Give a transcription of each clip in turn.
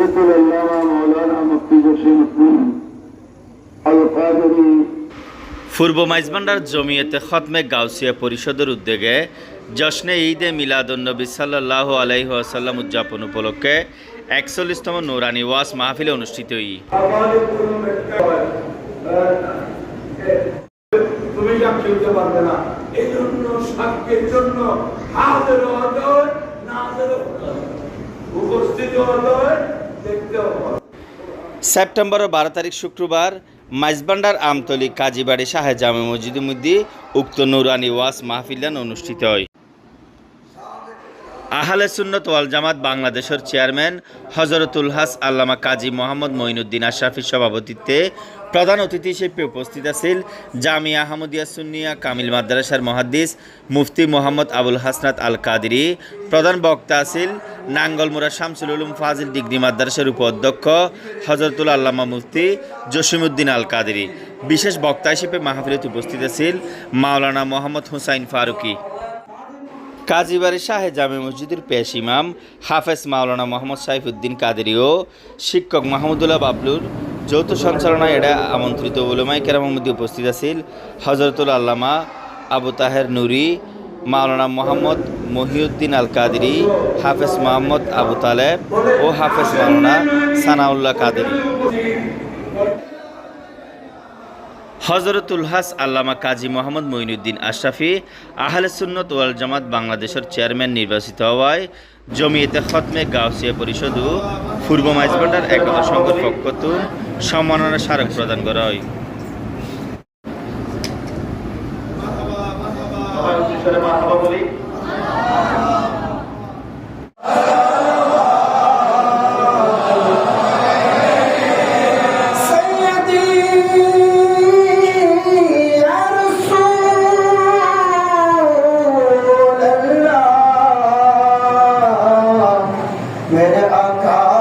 حضرت العلامہ مولانا مفتی جسیم الدین القادری পূর্ব মাইজবান্ডার জমিয়তে খতমে গাউসিয়া পরিষদের উদ্যোগে জশ্নে ঈদে মিলাদুন্নবী সাল্লাহ আলাইসাল্লাম উদযাপন উপলক্ষে একচল্লিশতম নৌরানি ওয়াস মাহফিলে অনুষ্ঠিত ই তুমি সেপ্টেম্বরের বারো তারিখ শুক্রবার মাইজবান্ডার আমতলি কাজীবাড়ি শাহে জামে মসজিদের মধ্যে উক্ত নুরানি ওয়াস মাহফিলান অনুষ্ঠিত হয়। আহলে সুন্নত ওয়াল জামাত বাংলাদেশের চেয়ারম্যান হজরতুল হাস আল্লামা কাজী মোহাম্মদ মঈনুদ্দিন আশরাফির সভাপতিত্বে প্রধান অতিথি হিসেবে উপস্থিত আছেন জামিয়া আহমদিয়া সুন্নিয়া কামিল মাদ্রাসার মহাদ্দিস মুফতি মোহাম্মদ আবুল হাসনাত আল কাদিরি প্রধান বক্তা আছিল নাঙ্গলমুরা শামসুল উলুম ফাজিল ডিগ্রি মাদ্রাসার উপাধ্যক্ষ হজরতুল আল্লামা মুফতি জসিমউদ্দিন আল কাদিরি বিশেষ বক্তা হিসেবে মাহফিলত উপস্থিত আছেন মাওলানা মোহাম্মদ হুসাইন ফারুকি। কাজীবাড়ি শাহে জামে মসজিদের পেশ ইমাম হাফেজ মাওলানা মোহাম্মদ সাইফুদ্দিন কাদেরি ও শিক্ষক মাহমুদুল্লাহ বাবলুর যৌথ সঞ্চালনায় এটা আমন্ত্রিত উলমাই কেরামের মধ্যে উপস্থিত আছিল। হজরতুল আল্লামা আবু তাহের নুরি, মাওলানা মোহাম্মদ মহিউদ্দিন আল কাদেরি হাফেজ মোহাম্মদ আবু তালেব ও হাফেজ মাওলানা সানাউল্লাহ কাদেরি। হজরতুল হাস আল্লামা কাজী মোহাম্মদ মঈনুদ্দিন আশরাফি আহলে সুন্নত ওয়াল জামাত বাংলাদেশের চেয়ারম্যান নির্বাচিত হওয়ায় জমিয়েতে খতমে গাউসিয়া পরিষদ ও পূর্ব মাইজবান্ডার একতা সংঘের পক্ষত সম্মাননা স্মারক প্রদান করা হয়। मेरे आका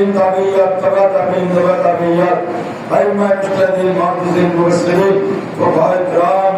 تبين تبيات تبا تبين تبا تبيات أئمة المسلمين المسلمين فقهاء الكرام